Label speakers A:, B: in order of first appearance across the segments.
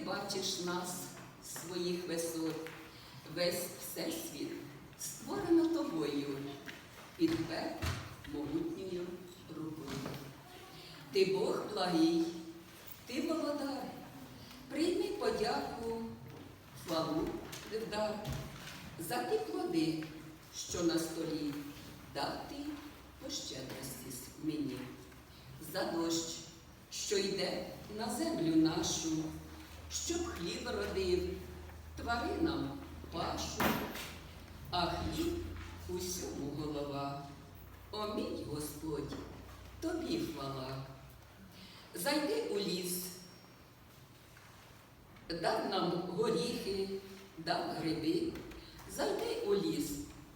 A: бачиш нас, своїх висот, весь всесвіт створено тобою, підпер могутньою рукою. Ти Бог благий, ти володар, прийми подяку, хвалу вдар за ті плоди, що на столі дати по щедрості мені, за дощ, що йде на землю нашу, щоб хліб родив тваринам пашу, а хліб усьому голова. О мій Господь, тобі хвала. Зайди у ліс, дав нам горіхи, дав гриби, зайди у ліс,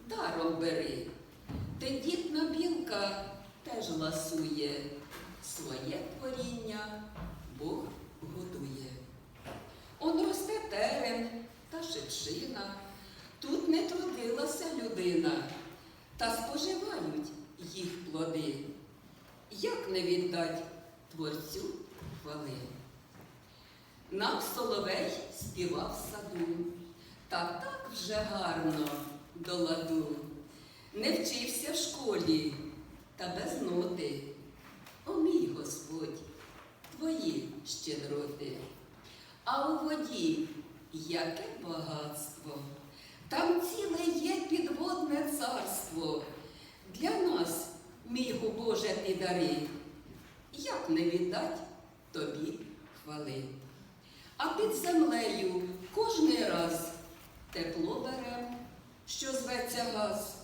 A: даром бери. Тендітна білка теж ласує, своє творіння Бог годує. Людина, та споживають їх плоди. Як не віддать творцю хвали? Нам соловей співав саду, та так вже гарно до ладу. Не вчився в школі та без ноти. О мій Господь, твої щедроти. А у воді яке багатство, там ціле є підводне царство. Для нас, мій Боже, ти дари, як не віддать тобі хвали. А під землею кожний раз тепло берем, що зветься газ,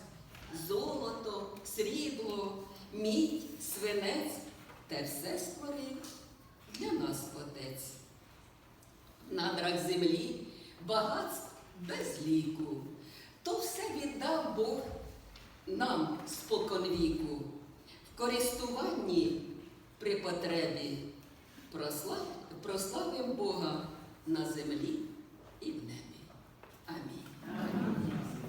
A: золото, срібло, мідь, свинець, те все створив для нас Отець. В надрах землі багатств без ліку, то все віддав Бог нам споконвіку, в користуванні при потребі. Прослав, прославим Бога на землі